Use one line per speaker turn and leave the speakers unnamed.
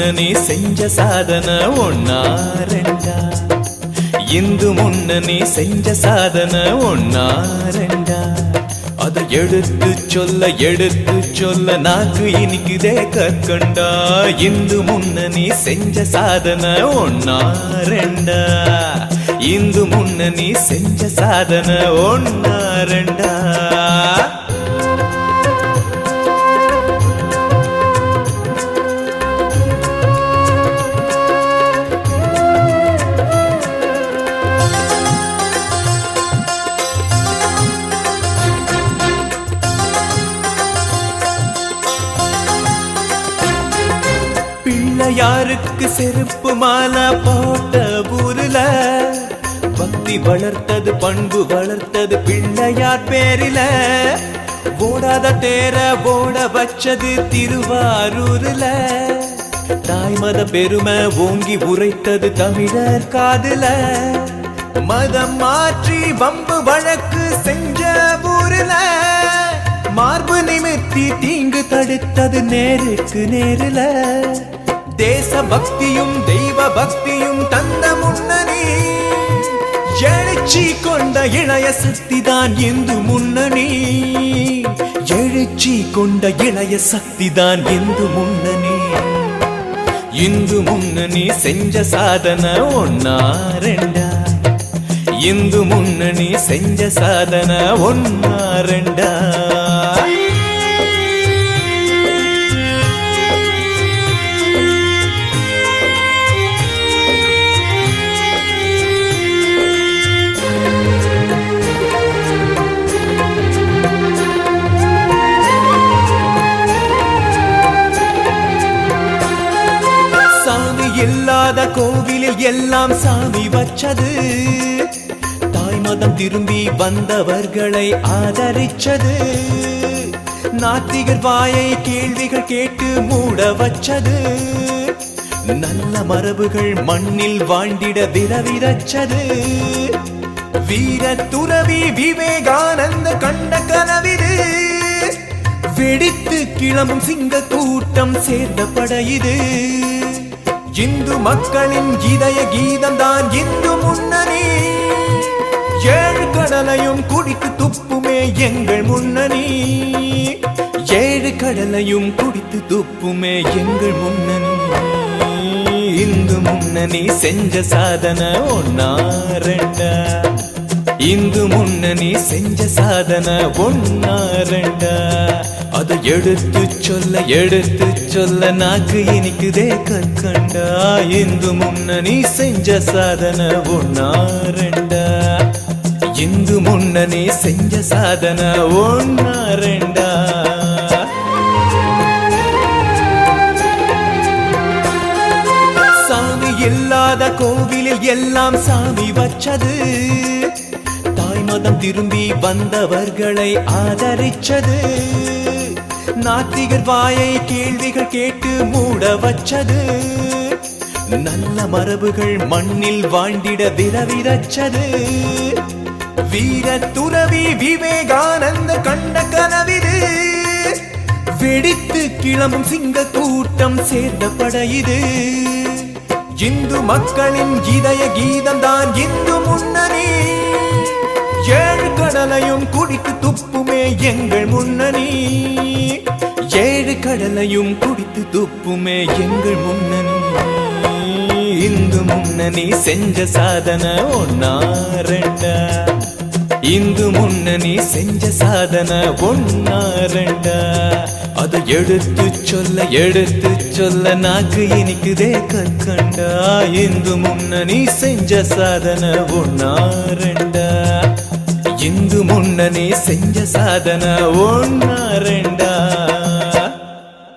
முன்னணி செஞ்ச சாதனை? ஒன்னா ரெண்டா? இந்து முன்னணி செஞ்ச சாதனை? ஒன்னா ரெண்டா? அதை எடுத்து சொல்ல எடுத்து சொல்ல நாக்கு இனிக்குதே கற்கண்டா? இந்து முன்னணி செஞ்ச சாதனை? ஒன்னா ரெண்டா? இந்து முன்னணி செஞ்ச சாதனை? ஒன்னா ரெண்டா? யாருக்கு செருப்பு மாலை போட்ட ஊருல? பக்தி வளர்த்தது பண்பு வளர்த்தது பிள்ளையார் பேரில. ஓடாத தேர ஓட வச்சது திருவாரூர்ல. தாய்மத பெருமை ஓங்கி உரைத்தது தமிழர் காதுல. மதம் மாற்றி வம்பு வழக்கு செஞ்ச ஊருல. மார்பு நிமித்தி தீங்கு தடுத்தது நேருக்கு நேருல. தேச பக்தியும் தெய்வ பக்தியும் தந்த முன்னணி எழுச்சி கொண்ட இளைய சக்திதான் இந்து முன்னணி எழுச்சி கொண்ட இளைய சக்திதான் இந்து முன்னணி இந்து முன்னணி செஞ்ச சாதனை ஒன்னா ரெண்டா? இந்து முன்னணி செஞ்ச சாதனை ஒன்னா ரெண்டா? கோவிலில் எல்லாம் சாமி வச்சது. தாய் மதம் திரும்பி வந்தவர்களை ஆதரிச்சது. நாத்திகர் வாயை கேள்விகள் கேட்டு மூட வச்சது. நல்ல மரபுகள் மண்ணில் வாழ்ந்திட விரவிரச்சது வீர துறவி விவேகானந்த கண்ட கனவிது. வெடித்து கிளம்பும் சிங்க கூட்டம் சேர்ந்த படையுது இந்து மக்களின் இதய கீதம்தான் இந்து முன்னணி. ஏழு கடலையும் குடித்து துப்புமே எங்கள் முன்னணி. ஏழு கடலையும் குடித்து துப்புமே எங்கள் முன்னணி. இந்து முன்னணி செஞ்ச சாதனை ஒன்னா ரெண்டா இந்து நீ செஞ்ச சாதனை ஒன்னா ரெண்டா அதை எடுத்து சொல்ல எடுத்து சொல்ல நாக்கு இனிக்குதே கற்கண்டா. இந்து முன்ன நீ செஞ்ச சாதனை ஒன்னா ரெண்டா இந்து முன்ன நீ செஞ்ச சாதனை ஒன்னா ரெண்டா சாமி இல்லாத கோவிலில் எல்லாம் சாமி வச்சது. மதம் திரும்பி வந்தவர்களை ஆதரிச்சது. நாத்திகர் வாயை கேள்விகள் கேட்டு மூட வச்சது. நல்ல மரபுகள் மண்ணில் வாழ்ந்திட விரவிரச்சது வீர துறவி விவேகானந்த கண்ட கனவிது. வெடித்து கிளம்பும் சிங்க கூட்டம் சேர்ந்த படையுது இந்து மக்களின் இதய கீதம் தான் இந்து முன்னணி. கடலையும் குடித்து துப்புமே எங்கள் முன்னணி ஏழு கடலையும் குடித்து துப்புமே எங்கள் முன்னணி இந்து முன்னணி செஞ்ச சாதனை ஒன்னா ரெண்டா இந்து முன்னணி செஞ்ச சாதனை ஒன்னா ரெண்டா அதை எடுத்து சொல்ல எடுத்து சொல்ல நாக்கு இனிக்குதே கற்கண்டா. இந்து முன்னணி செஞ்ச சாதனை ஒன்னா ரெண்டா இந்து முன்னணி செஞ்ச சாதனை ஒன்னா ரெண்டா?